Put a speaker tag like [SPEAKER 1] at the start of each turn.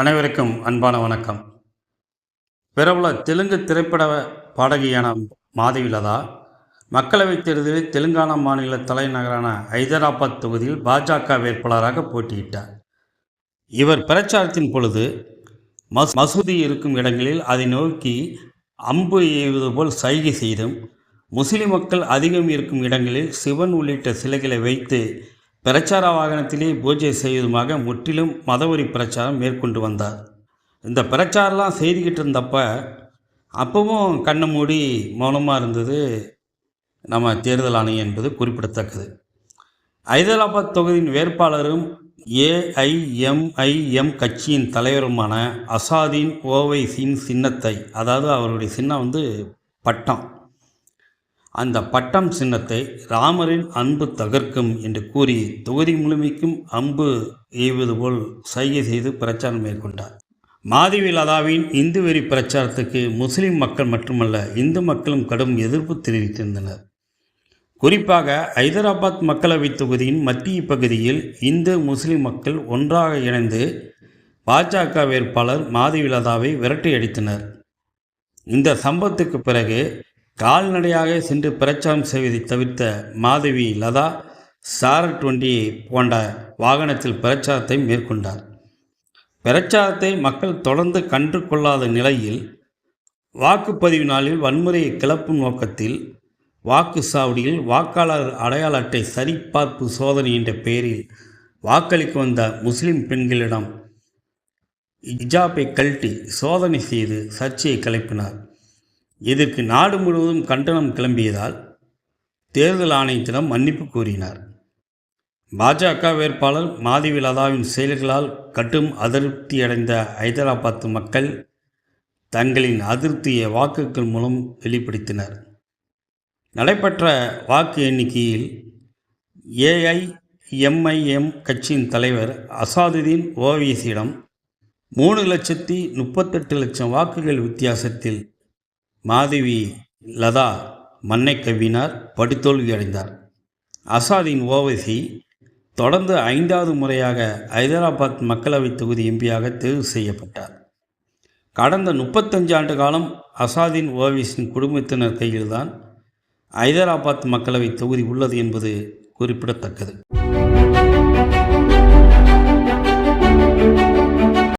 [SPEAKER 1] அனைவருக்கும் அன்பான வணக்கம். பிரபல தெலுங்கு திரைப்பட பாடகியான மாதவிலதா மக்களவைத் தேர்தலில் தெலுங்கானா மாநில தலைநகரான ஹைதராபாத் தொகுதியில் பாஜக வேட்பாளராக போட்டியிட்டார். இவர் பிரச்சாரத்தின் பொழுது மஸ் மசூதி இருக்கும் இடங்களில் அதை நோக்கி அம்பு எய்வது போல் சைகை செய்தும் முஸ்லிம் மக்கள் அதிகம் இருக்கும் இடங்களில் சிவன் உள்ளிட்ட சிலைகளை வைத்து பிரச்சார வாகனத்திலே பூஜை செய்வதுமாக முற்றிலும் மதவெறி பிரச்சாரம் மேற்கொண்டு வந்தார். இந்த பிரச்சாரம்லாம் செய்துக்கிட்டு இருந்தப்ப அப்பவும் கண்ணை மூடி மௌனமாக இருந்தது நம்ம தேர்தல் ஆணையம் என்பது குறிப்பிடத்தக்கது. ஹைதராபாத் தொகுதியின் வேட்பாளரும் ஏஐஎம்ஐஎம் கட்சியின் தலைவருமான அசாதீன் ஓவைசியின் சின்னத்தை அதாவது அவருடைய சின்னம் வந்து பட்டம் அந்த பட்டம் சின்னத்தை ராமரின் அன்பு தகர்க்கும் என்று கூறி தொகுதி முழுமைக்கும் அம்பு எய்வது போல் சைகை செய்து பிரச்சாரம் மேற்கொண்டார். மாதவி லதாவின் இந்து வெறி பிரச்சாரத்துக்கு முஸ்லிம் மக்கள் மட்டுமல்ல இந்து மக்களும் கடும் எதிர்ப்பு தெரிவித்திருந்தனர். குறிப்பாக ஹைதராபாத் மக்களவைத் தொகுதியின் மத்திய பகுதியில் இந்து முஸ்லிம் மக்கள் ஒன்றாக இணைந்து பாஜக வேட்பாளர் மாதவி லதாவை விரட்டியடித்தனர் இந்த சம்பவத்துக்கு பிறகு கால்நடையாக சென்று பிரச்சாரம் செய்வதை தவிர்த்த மாதவி லதா சாரட் வண்டி போன்ற வாகனத்தில் பிரச்சாரத்தை மேற்கொண்டார். பிரச்சாரத்தை மக்கள் தொடர்ந்து கண்டு கொள்ளாத நிலையில் வாக்குப்பதிவு நாளில் வன்முறையை கிளப்பும் நோக்கத்தில் வாக்கு சாவடியில் வாக்காளர் அடையாள அட்டை சரிபார்ப்பு சோதனை என்ற பெயரில் வாக்களிக்க வந்த முஸ்லிம் பெண்களிடம் இஜாப்பை கழட்டி சோதனை செய்து சர்ச்சையை கிளப்பினார். இதற்கு நாடு முழுவதும் கண்டனம் கிளம்பியதால் தேர்தல் ஆணையத்திடம் மன்னிப்பு கோரினார். பாஜக வேட்பாளர் மாதவி லதாவின் செயல்களால் கடும் அதிருப்தியடைந்த ஹைதராபாத் மக்கள் தங்களின் அதிருப்தியை வாக்குகள் மூலம் வெளிப்படுத்தினர். நடைபெற்ற வாக்கு எண்ணிக்கையில் ஏஐஎம்ஐஎம் கட்சியின் தலைவர் அசாதுதீன் ஓவியசியிடம் மூணு லட்சத்தி முப்பத்தெட்டு லட்சம் வாக்குகள் வித்தியாசத்தில் மாதவி லதா மன்னை கவ்வினார் படித்தோல்வி அடைந்தார். அசாதின் ஓவைசி தொடர்ந்து ஐந்தாவது முறையாக ஹைதராபாத் மக்களவைத் தொகுதி எம்பியாக தேர்வு செய்யப்பட்டார். கடந்த முப்பத்தஞ்சு ஆண்டு காலம் அசாதின் ஓவைசின் குடும்பத்தினர் கையில்தான் ஹைதராபாத் மக்களவைத் தொகுதி உள்ளது என்பது குறிப்பிடத்தக்கது.